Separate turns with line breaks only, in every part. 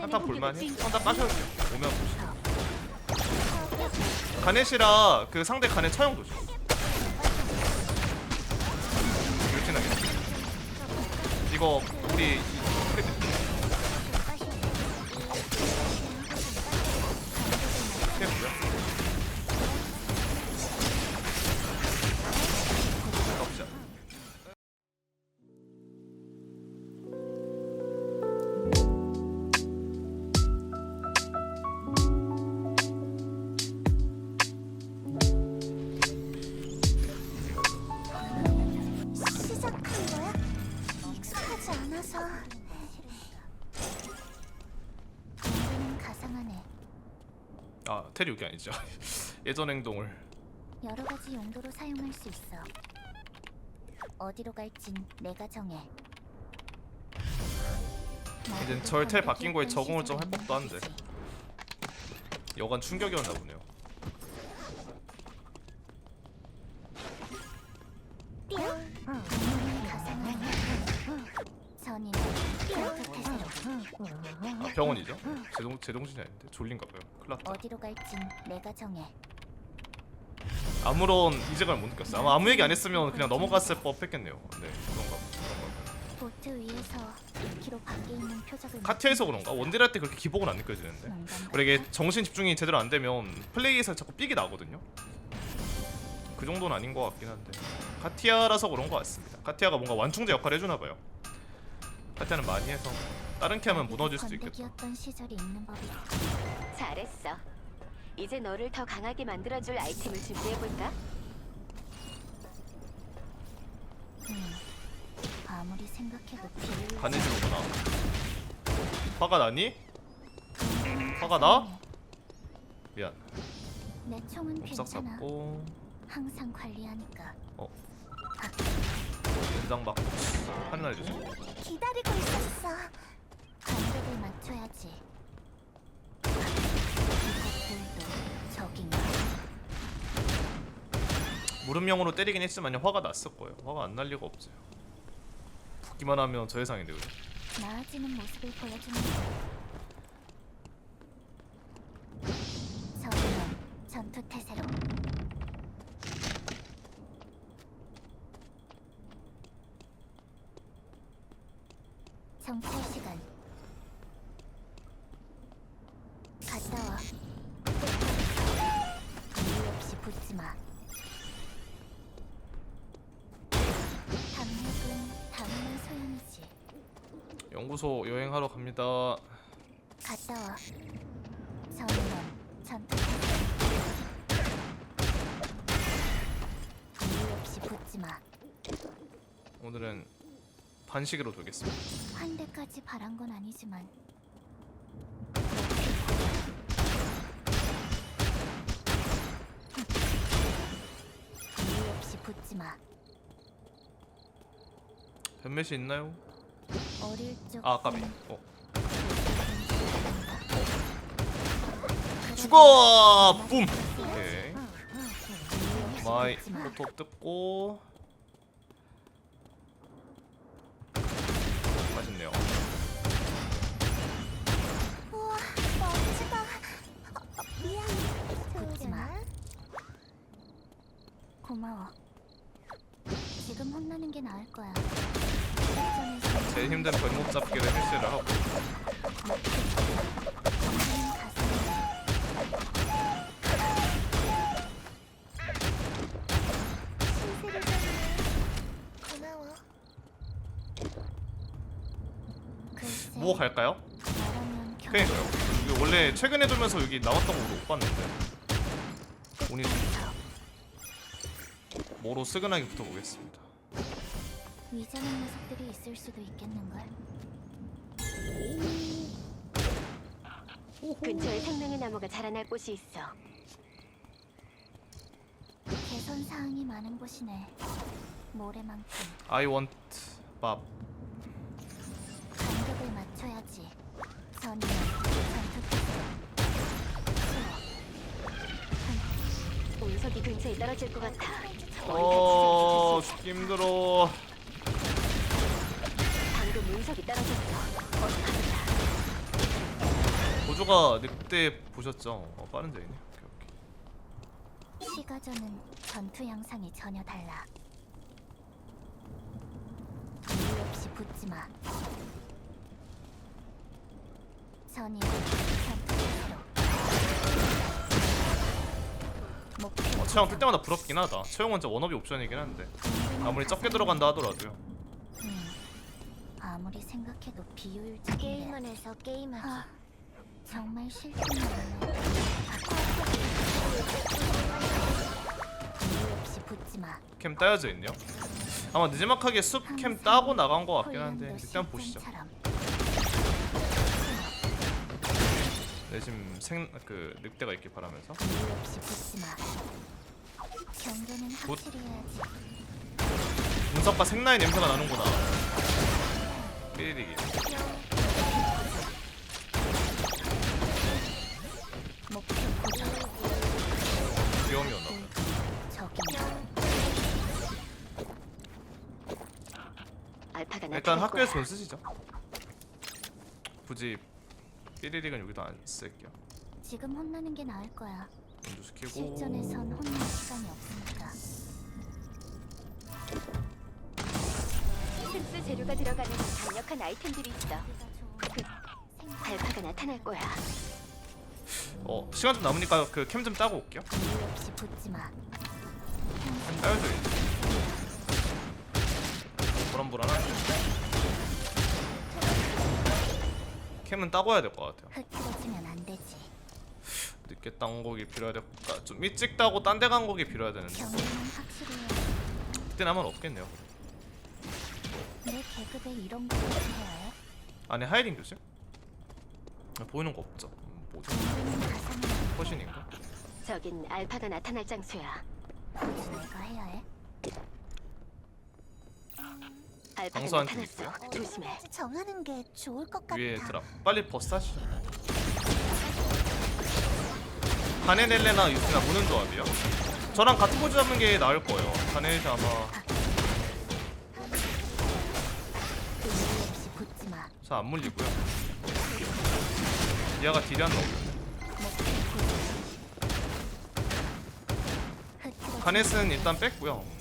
한타 볼만해? 한타 까셔도 오면 보시죠. 가넷이라 그 상대 가넷 처형 도죠 유진하게. 이거 우리
익숙하지 않아서. 공부는 가상하네.
아 테리 여기 아니죠 예전 행동을
여러 가지 용도로 사용할 수 있어. 어디로 갈진 내가 정해.
이젠 절텔 바뀐 거에 적응을 좀 할 법도 한데. 여간 충격이었나 보네요 제동, 제동신이 아닌데? 졸린가 봐요. 큰일 났다.
어디로 갈진 내가 정해.
아무런 이제감을 못 느꼈어요. 아마 아무 얘기 안 했으면 그냥 넘어갔을 법 했겠네요. 네 그런가
보트 위에서 1km 밖에 있는 표적을
카티아에서 그런가? 원딜 할 때 그렇게 기복은 안 느껴지는데. 그리고 이게 정신 집중이 제대로 안 되면 플레이에서 자꾸 삑이 나거든요. 그 정도는 아닌 것 같긴 한데. 카티아라서 그런 것 같습니다. 카티아가 뭔가 완충제 역할을 해주나 봐요 카티아는 많이 해서 다른 캐 하면 무너질 수도 있겠다.
건대기였던 시절이 있는 법이
잘했어. 이제 너를 더 강하게 만들어줄 아이템을 준비해볼까?
음, 아무리 생각해도
가네지로구나. 화가 나니? 화가 나? 미안.
내 총은 괜찮아.
잡고.
항상 관리하니까
연장 맞고 하늘 날려주세요
기다리고 있었어. 간격을 맞춰야지. 이것들도 적인가
무릎형으로 때리긴 했지만 화가 났을 거예요. 화가 안 날 리가 없어요. 붙기만 하면 저 예상인데 그죠?
나아지는 모습을 보여주는 저는 전투 태세로 정찰 시간. 갔다 와. 이유 없이 붙지 마. 담력은 담는 소용이지.
연구소 여행하러 갑니다.
갔다 와. 정의는 전투. 이유 없이 붙지 마.
오늘은 반시계로 돌겠습니다
한 대까지 바란 건 아니지만 이유 없이 붙지 마.
변매시 있나요?
어릴
적아 까비
꿈,
어.
그러고
죽어! 뿜! 오케이
이유 없이
마이. 포토 뜯고
고마워. 지금 혼나는 게 나을 거야.
제일 힘든 발목 잡기를 실시를 하고
고마워. 글쎄,
뭐 갈까요?
나라면 결-
그러니까요 이게 원래 최근에 돌면서 여기 나왔던 거 못 봤는데 오늘 뭐로 스근하게 붙어보겠습니다
위장한 녀석들이 있을 수도 있겠는걸.
근처에 생명의 나무가 자라날 곳이 있어.
개선 사항이 많은 곳이네. 모래만큼
I want 밥
간격을 맞춰야지. 전투
운석이 근처에 떨어질 것 같아.
어... 죽기 힘들어
방금 운석이 떨어졌어. 어서 가보자.
원조가 늑대 보셨죠? 어, 빠른 제이네. 오케이 오케이.
시가전은 전투 양상이 전혀 달라. 이유 없이 붙지 마. 전이 전투
어, 채영 뜰 때마다 부럽긴 하다. 채영은 진짜 원업이 옵션이긴 한데 아무리 적게 들어간다 하더라도요.
음, 아무리 생각해도 비효율적인데. 게임 안에서 게임하기. 아, 정말 싫구나. 이유 없이 붙지 마.
캠 따여져 있네요. 아마 늦지막하게 숲 캠 따고 나간 것 같긴 한데 일단 보시죠.
실전처럼.
네 지금 생그 늑대가 있길 바라면서
이유 없이 붙지 마. 경계는
곧-
확실히 해야지.
분석과 생나의 냄새가 나는구나. 삐리리기.
목표 고정.
알파가 나타날
일단 학교에서
거야.
돈 쓰시죠. 굳이 삐리릭은 여기도 안 쓸게요.
지금 혼나는 게 나을 거야.
연주 시키고
실전에선 혼날 시간이 없으니까.
특수 재료가 들어가는 강력한 아이템들이 있어. 알파가 나타날 거야.
어 시간 좀 남으니까 그 캠 좀 따고 올게요.
이유 없이 붙지 마.
캠 따여져 있네. 불안불안한데. 캠은 따고 와야 될 것 같아요.
흐트러지면 안 되지.
늦게 딴 곡이 필요해야 될것 같. 좀 일찍 따고 딴 데 간 곡이 필요해야 되는데
확실히.
그때는 아마 없겠네요.
내 계급에 이런?
안에 하이딩 교실? 아, 보이는 거 없죠. 음,
가상은
허신인가?
저긴 알파가 나타날 장소야.
내가 해야 해?
강소한테
나타났어. 조심해.
정하는 게 좋을 것 같아.
위에 드랍. 빨리 버스 하시죠. 바네넬레나 유스나 무는 조합이요? 저랑 같은 포즈 잡는 게 나을 거예요. 바네넬레 아마
이유 없이 붙지 마.
잘안 물리고요. 얘가 딜이 안 나오고.
목표 고정. 흐트러지면
가넷은 일단 뺐고요.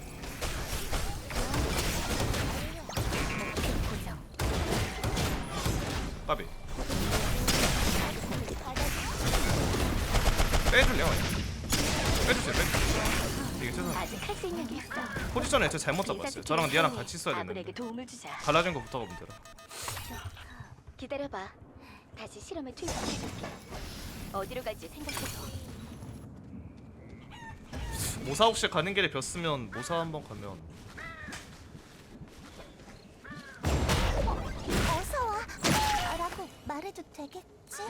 포지션을 제가 잘못 잡았어요. 저랑 니아랑 같이 있어야.
도움을 주자.
갈라진 거부터 가면 되라.
기다려봐. 다시 실험에 투입해줄게. 어디로 갈지 생각해줘.
모사 혹시 가는 길에 뵀으면 모사 한번 가면
어서 와. 라고 말해도 되겠지?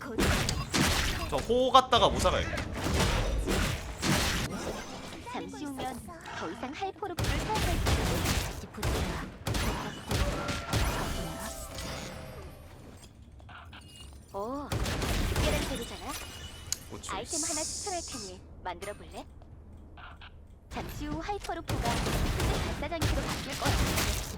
곧
저 호 갔다가 모사 가요.
후면 더 이상 하이퍼루프를 사용할 수 없어.
다시. 적인가?
오, 특별한 재료잖아. 아이템 하나 추천할 테니 만들어 볼래? 잠시 후 하이퍼루프가 크게 발사장치로 바뀔 거야.
다시.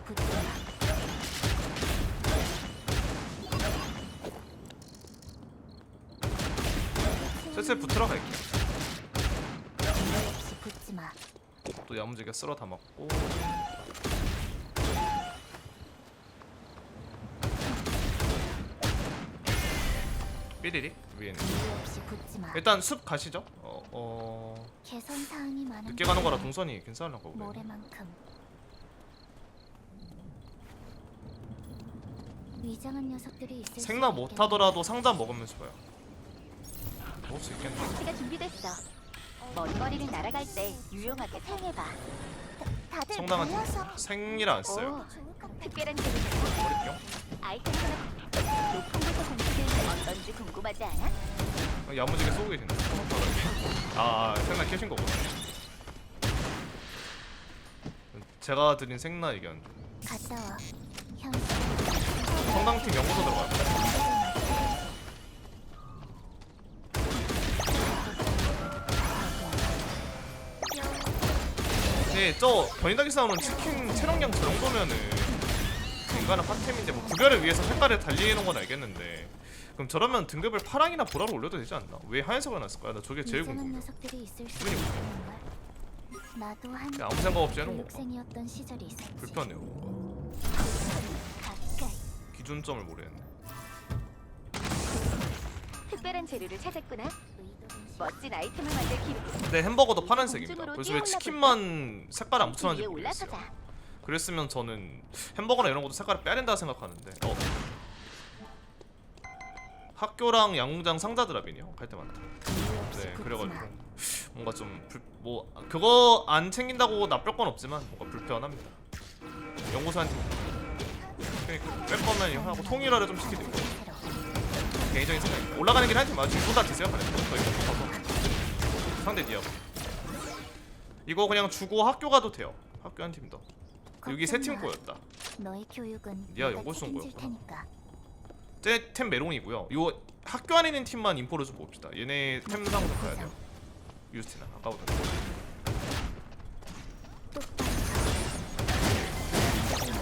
슬슬 붙으러.
이유 붙지 마.
또 야무지게 쓸어 담았고. 삐리리 위에는.
이유 없이 붙지 마.
일단 숲 가시죠. 어, 어
개선 사항이 많은
늦게 가는 거라 동선이 괜찮을 거고요.
모래만큼 위장한 녀석들이 있을
생나 수못
있겠는데.
하더라도 상자 먹으면서 봐요. 먹을 수 있겠네.
준비됐어. 먼 거리를 날아갈 때 유용하게 사용해봐.
다들
성당한
모여서
생이라 안 써요.
오, 특별한 재료잖아.
버릴게요.
아이템 하나 높은 곳에 어떤지 궁금하지 않아?
어, 야무지게 쏘고 계시네. 아, 생나 캐신 거구나. 제가 드린 생나 얘기하는데.
갔다 와.
성당팀 연구소 들어가요. 네, 저 변이다기 싸움은 치킨 체력량 저 정도면은 인간은 파템인데 뭐 구별을 위해서 색깔을 달리는 건 알겠는데 그럼 저러면 등급을 파랑이나 보라로 올려도 되지 않나? 왜 하얀색을 놨을까요? 나 저게 제일 궁금해.
녀석들이 있을 수
기분이
있는 걸. 나도 한
아무 생각 없이 해놓은 거.
시절이 있었지.
불편해요. 뭔가. 기준점을 모르겠네.
특별한 재료를 찾았구나. 멋진 아이템을 만들 기록.
근데 햄버거도 파란색입니다. 그래서 왜 치킨만 색깔 안 붙여놨는지
위에
모르겠어요.
올라서자.
그랬으면 저는 햄버거나 이런 것도 색깔을 빼야 된다 생각하는데 어. 학교랑 양궁장 상자 드랍이네요 갈 때마다
이유 없이
네 그래가지고
마.
뭔가 좀뭐 그거 안 챙긴다고 나쁠 건 없지만 뭔가 불편합니다 연구소한테 그러니까 뺄 거면 이거 하고 통일화를 좀
새로.
개인적인 생각입니다 올라가는 한팀 맞지 이거 다 드세요 그래 거의 가서 상대 니아고 이거 그냥 주고 학교 가도 돼요 학교 한 팀더 여기 세 팀. 꼬였다
너의 교육은
연구소 온
책임질
거였구나.
테니까.
쟤템 메롱이고요. 요 학교 안에 있는 팀만 인포를 좀 봅시다. 얘네 템 상으로 가야 돼요. 유스티나 아까보다.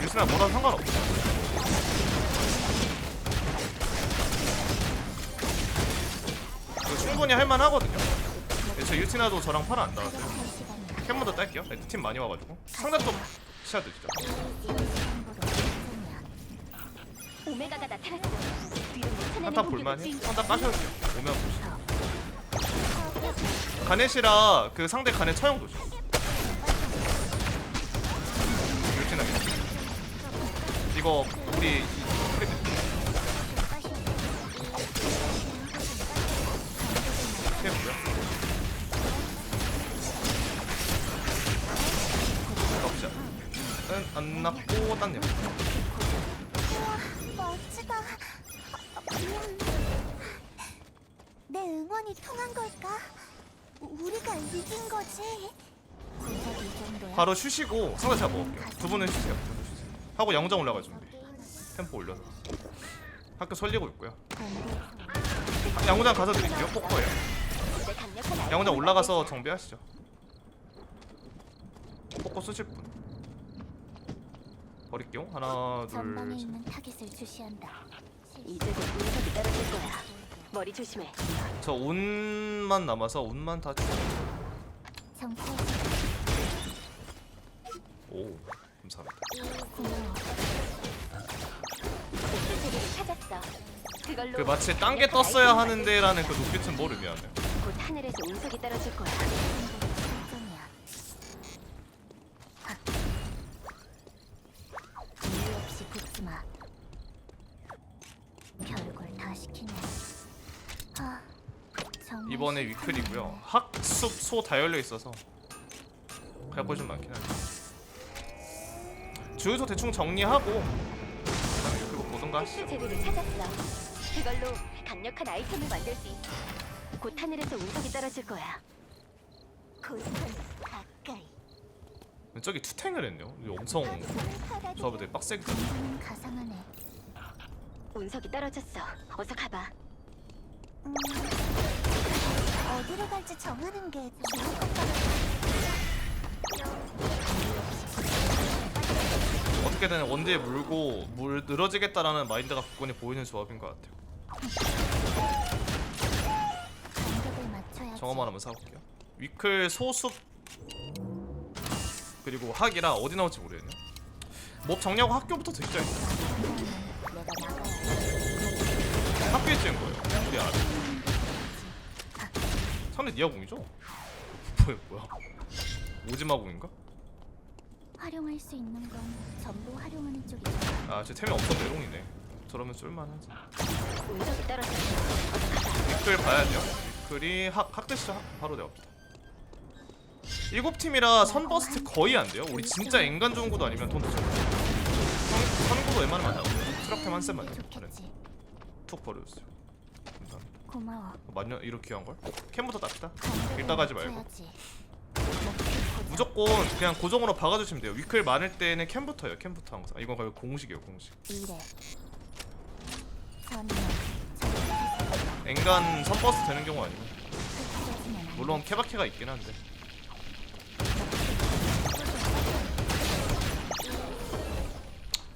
유스티나 뭐라 상관없어. 이거 충분히 할만하거든요. 네, 저 유스티나도 저랑 팔아 안 나왔어요. 캠모도 딸게요. 네, 팀 많이 와가지고 상대 좀.
오메가가 나타났어. 뒤로 못 찾는
한타 볼만해. 한타 돼요. 오면 보시죠. 가넷이라 그 상대 가넷 처형 도죠. 유스티나 이거 우리 바로 쉬시고 상대 먹을게요. 두 분은 쉬세요. 두 분은 쉬세요. 하고 양정 올라갈 준비. 템포 올려서. 학교 설리고 있고요. 아, 양호장 가서 드릴게요. 포커예요. 양호장 올라가서. 정비하시죠. 포커 쓰실 분. 버릴게요. 하나,
전방에
둘, 셋.
있는 타깃을 주시한다.
이제 곧 운석이 떨어질 거야. 머리 조심해.
저 운만 남아서 운만 다 주세요.
정찰
오, 감사합니다.
고마워.
특수 재료를 찾았어. 그걸로
그 마치 딴 게 떴어야 하는데라는 그뭘 의미하나요?
만들- 곧 하늘에서 운석이 떨어질 거야.
설정이야. 이유 없이 붙지 마. 별걸 다 시키네. 아, 정말
이번에. 위클이고요. 학습 소 다 열려 있어서 갈 곳이 좀 많긴 한데. 주유소 대충 정리하고 그다음에 그거 보던가 하시죠.
재료를 찾았어. 그걸로 강력한 아이템을 만들 수 있어. 곧 하늘에서 운석이 떨어질 거야.
고스턴 가까이.
저기 투탱을 했네요. 이거 엄청 조합이 되게 빡세게.
는 가상하네.
운석이 떨어졌어. 어서 가봐.
음, 어디로 갈지 정하는 게 좋을 것 같아.
어떻게든 원딜 물고 물 늘어지겠다라는 마인드가 굳건히 보이는 조합인 것 같아요. 정화만 한번 사볼게요. 위클 소숲 그리고 학이라 어디 나올지 모르겠네. 몹 정리하고 학교부터
나가야
학교에 찍은 거예요. 우리 알아. 상대 니아공이죠? 뭐야 뭐야? 오지마공인가?
활용할 수 있는 건 전부 활용하는 쪽이죠.
아, 제 템이 없어 메롱이네. 저러면 쏠만하지.
운석이 떨어졌어.
봐야 돼요. 위클이 학 학대시죠. 학 바로 내갑시다. 일곱 팀이라 선 버스트 거의 안 돼요. 우리 진짜 인간 좋은 구도 아니면 돈 드죠. 선 선구도 웬만하면 안 나오고 트럭템 한 셋만 돼요. 다른
좋겠지.
툭 버려주세요. 감사합니다.
고마워.
만년 이렇게 귀한 걸? 캠부터 땁시다.
간격을
이따 가지 말고.
맞춰야지.
무조건 그냥 고정으로 박아주시면 돼요. 위클 많을 때는 캠부터요. 캠부터 항상. 이건 거의 공식이에요. 공식.
이래.
엔간 선버스 되는 경우 아니면
흩어지면 안
물론 케바케가 있긴 한데.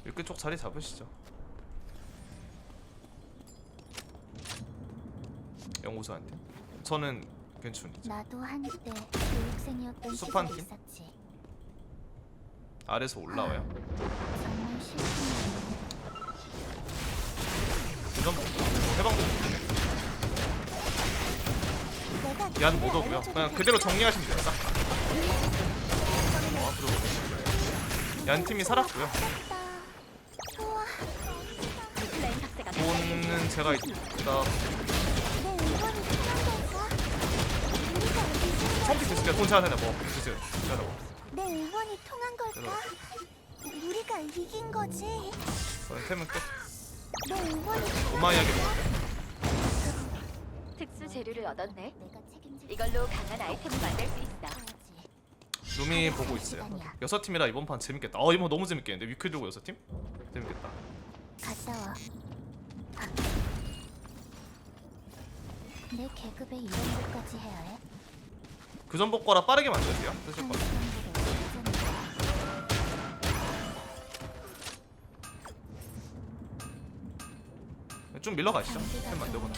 이렇게 쪽 자리 잡으시죠. 연구소한테. 저는 괜춘이죠.
나도 한때 교육생이었던
숲한
시절이
팀?
있었지.
아래서 올라와요.
정말 싫군요.
도전 해방도.
내가
얘는 못 오고요. 그냥 그대로 정리하시면 돼요. 싹. 다. 어, 앞으로 얀 팀이 살았고요.
우와,
플라인 박사가
돈은 제가 있다.
내 응원이 필요한 걸까? 우리가
돈 제가 내다 뭐 드세요. 제가 뭐.
내 응원이 통한 걸까? 우리가 이긴 거지.
저는 템은 끝.
내 응원이 통한
오마이하게 먹어요.
특수 재료를 얻었네.
내가 책임질
이걸로 강한 아이템을 만들 수 있어.
루미 보고 있어요. 여섯 팀이라 이번 판 재밌겠다. 어 이번 너무 재밌겠는데 위클 들고 여섯 팀? 재밌겠다.
갔다 와. 내 계급에 이런 것까지 해야 해?
그 전복 거라 빠르게 만드세요. 쓰실
한
거. 좀 밀러 가시죠. 템 만들고 나.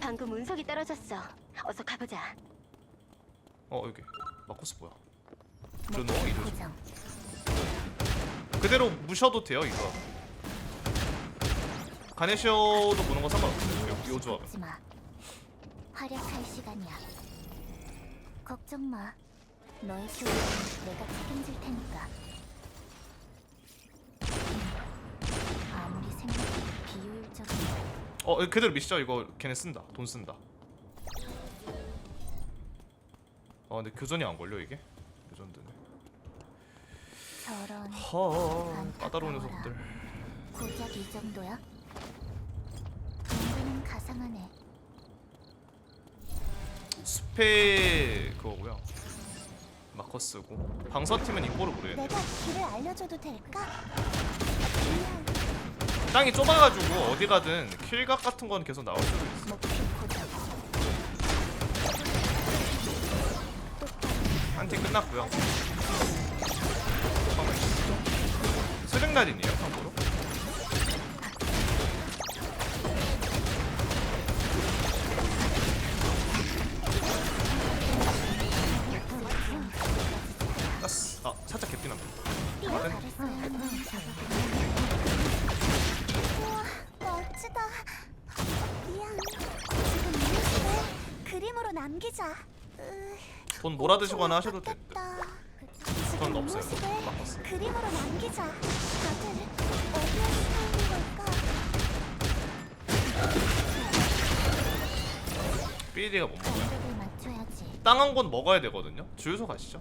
방금 운석이 떨어졌어. 어서 가보자.
어 여기 마코스 뭐야? 이거
고정.
그대로 무셔도 돼요 이거. 가네시오도 보는 거 상관없어요. 요, 요 조합은.
걱지 마. 활약할 시간이야. 걱정 마. 너의 교육은 내가 책임질 테니까. 아무리 생각해도 비효율적이야.
어 이거 그대로 미시죠 이거 걔네 쓴다. 돈 쓴다. 어 근데 교전이 안 걸려 이게? 교전드네.
저런
허 까다로운 녀석들.
고작 이 정도야? 연구는 가상하네.
숲의 그거고요. 마커스고 방서팀은 인포를 모르겠네.
내가 길을 알려줘도 될까?
땅이 좁아가지고 어디 가든 킬각 같은 건 계속 나올 수도 있어.
목표 고정.
한팀 끝났고요. 수정날이네요, 참고로.
멋지다. 미안. 지금 이 모습을 그림으로 남기자. 으,
돈 몰아 드시거나 하셔도 돼.
지금 이
없어요.
모습을
바꿨어.
그림으로 남기자. 다들 어디에서 사는 걸까?
삐리가 못 먹어요.
간격을 맞춰야지.
땅한권 먹어야 되거든요. 주유소 가시죠.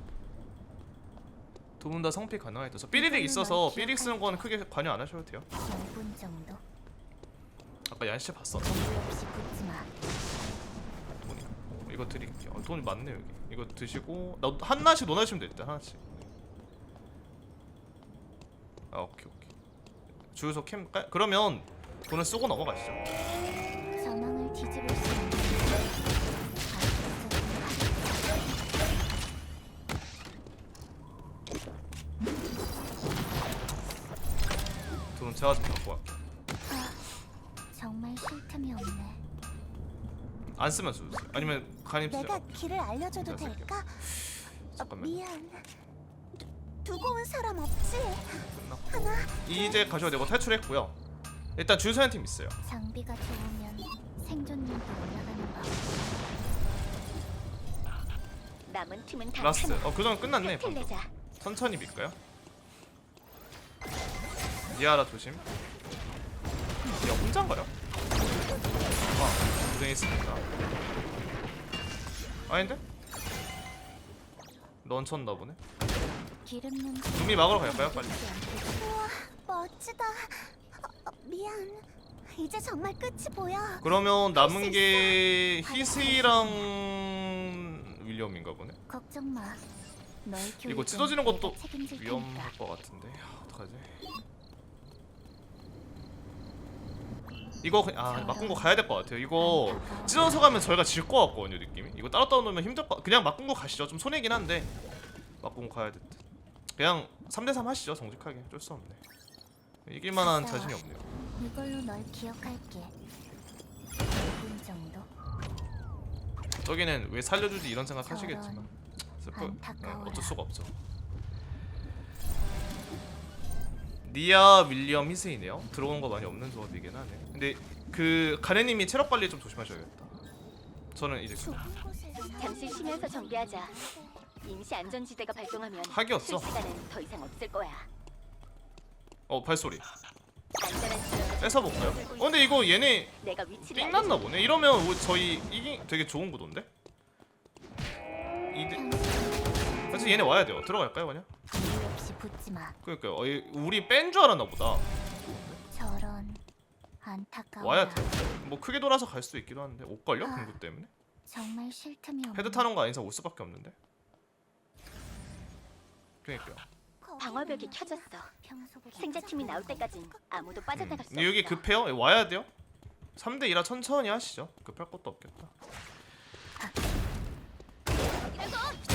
두 분 다 성피 가능하게 돼서 삐리릭 있어서 삐릭 쓰는 건 크게 관여 안 하셔도 돼요.
5분 정도.
아까 얀씨 봤어.
없이 붙지 마.
돈이. 어, 이거 드릴게요. 어, 돈이 많네 여기. 이거 드시고 나 하나씩 논하시면 될 듯. 하나씩. 아 오케이 오케이. 주유소 캠 깔. 그러면 돈을 쓰고 넘어가시죠.
전황을 뒤집을 수 있는
돈 제가 안 쓰면 주세요. 아니면 간입
내가
쓰죠.
길을 알려줘도
제가 쓸게요.
될까? 어,
잠깐만.
미안. 두, 두고 온 사람 없지?
끝났고. 이제 가셔야 되고 탈출했고요. 일단 주유소에 팀 있어요.
장비가 좋으면 생존율도 올라가는 법.
남은 팀은 다
라스트.
참아.
어 교전 끝났네. 방금. 천천히 밀까요? 니아라 조심. 야 혼자인가요? 아 고생했습니다. 아닌데? 넌 쳤나 보네.
기름 냄새.
막으러 갈까요, 빨리?
우와, 멋지다. 어, 어, 미안. 이제 정말 끝이 보여.
그러면 남은 게 히스이랑 윌리엄인가 보네.
걱정 마.
이거
교육은
찢어지는 것도
내가 책임질
위험할
테니까.
것 같은데. 아, 어떡하지? 이거 그냥 아거 가야 될 것 같아요. 이거 찢어서 가면 저희가 질 것 같거든요 느낌이. 이거 따로 따로 놓으면 힘들 것. 그냥 거 가시죠. 좀 손해긴 한데 거 가야 될 듯. 그냥 3대3 하시죠 정직하게. 어쩔 수 없네. 이길만한 자신이 없네요.
이걸로 널 기억할게. 5분 정도.
저기는 왜 살려주지 이런 생각 하시겠지만 슬퍼 네. 어쩔 수가 없죠. 니아 윌리엄 히스이네요. 들어온 거 많이 없는 조합이긴 하네. 근데 그 가네님이 체력 관리 좀 조심하셔야겠다. 저는 이제
곳에서
잠시 쉬면서 정비하자. 임시 안전지대가 발동하면
학이었어.
실시간은 더 이상 없을 거야.
어 발소리
안전한
뺏어 볼까요? 어 근데 이거 얘네
내가 위치를
삥났나 보네. 이러면 우- 저희 이기 되게 좋은 구도인데. 이대 사실 얘네 와야 돼요. 들어갈까요 그냥?
이유 없이 붙지 마.
그러니까 어, 얘- 우리 뺀 줄 알았나 보다.
안타까워.
와야 돼. 뭐 크게 돌아서 갈 수도 있기도 한데 옷 걸려 공구 때문에.
정말 쉴 틈이 없네.
헤드 타는 거 아닌 이상 올 수밖에 없는데. 그러니까.
방어벽이 켜졌어.
평소보다
생자팀이 나올 때까진 아무도 빠져나갈 수
근데 여기
없어.
급해요? 여기 와야 돼요? 3대 2라 천천히 하시죠. 급할 것도 없겠다.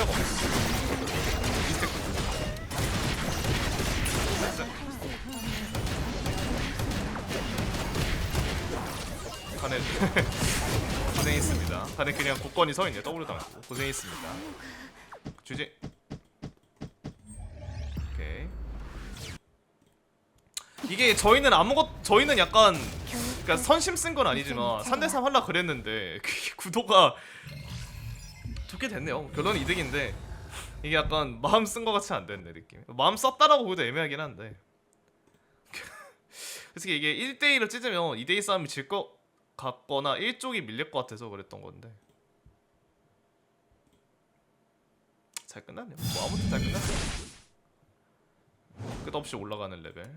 없 가네 고생했습니다. 가네 그냥 굳건히 서 있네. 더블 당했고 고생했습니다. 주제. 오케이. 이게 저희는 아무것 저희는 약간 그러니까 선심 쓴 건 아니지만 3대3 할라 그랬는데 구도가 좋게 됐네요. 결론은 이득인데 이게 약간 마음 쓴 것 같이 안 됐네 느낌. 마음 썼다라고 보기도 애매하긴 한데. 솔직히 이게 1대1을 찢으면 2대2 싸움이 질것 같거나 1쪽이 밀릴 것 같아서 그랬던 건데. 잘 끝났네요. 뭐 아무튼 잘 끝났어요. 끝없이 올라가는 레벨.